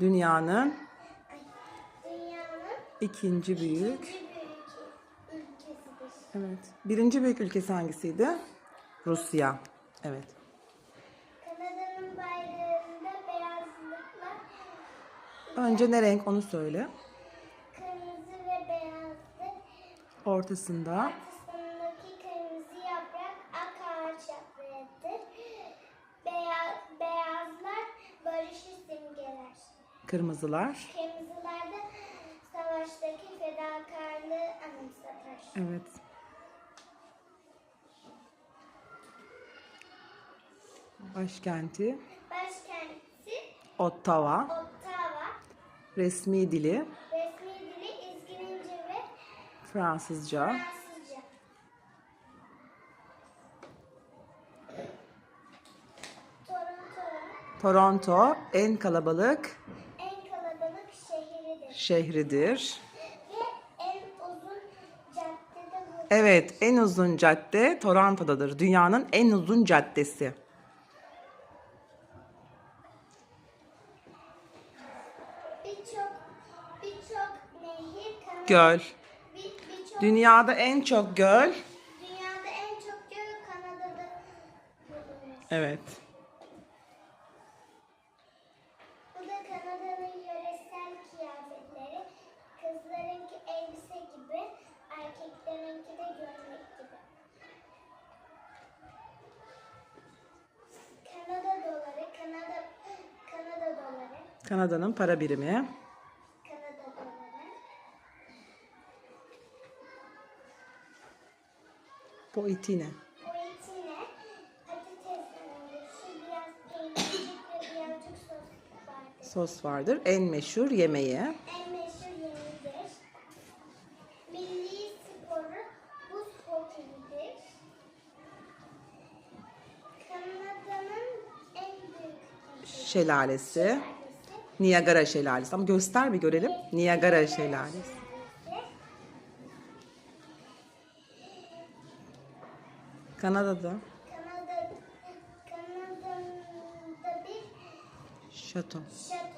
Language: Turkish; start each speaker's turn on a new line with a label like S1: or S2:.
S1: Dünyanın ikinci büyük. Evet. Birinci büyük ülkesi hangisiydi? Rusya. Evet.
S2: Kanada'nın bayrağında beyazlıklar
S1: Önce ne renk onu söyle.
S2: kırmızı ve beyazlık.
S1: Ortasında kırmızılar.
S2: Kırmızılar da savaştaki fedakarlığı anımsatır.
S1: Evet. Başkenti
S2: Başkenti
S1: Ottawa.
S2: Ottawa.
S1: Resmi dili
S2: Resmi dili İzgirince ve
S1: Fransızca.
S2: Fransızca. Toronto
S1: Toronto en kalabalık
S2: şehridir.
S1: Evet, en uzun cadde Toronto'dadır. Dünyanın en uzun caddesi.
S2: Birçok birçok nehir
S1: Göl.
S2: bir, birçok
S1: Dünyada en çok göl.
S2: dünyada en çok göl Kanada'da.
S1: Evet.
S2: Peynircik ve birazcık sos vardır.
S1: Sos vardır. En meşhur yemeği.
S2: En meşhur yemeğidir. Milli sporu buz hokeyidir. Kanada'nın en büyük şelalesi.
S1: Şelalesi. Niagara Şelalesi. Ama göster bir görelim. Niagara Şelalesi. Kanada'da
S2: Kanada, Kanada'da bir
S1: şato.
S2: şato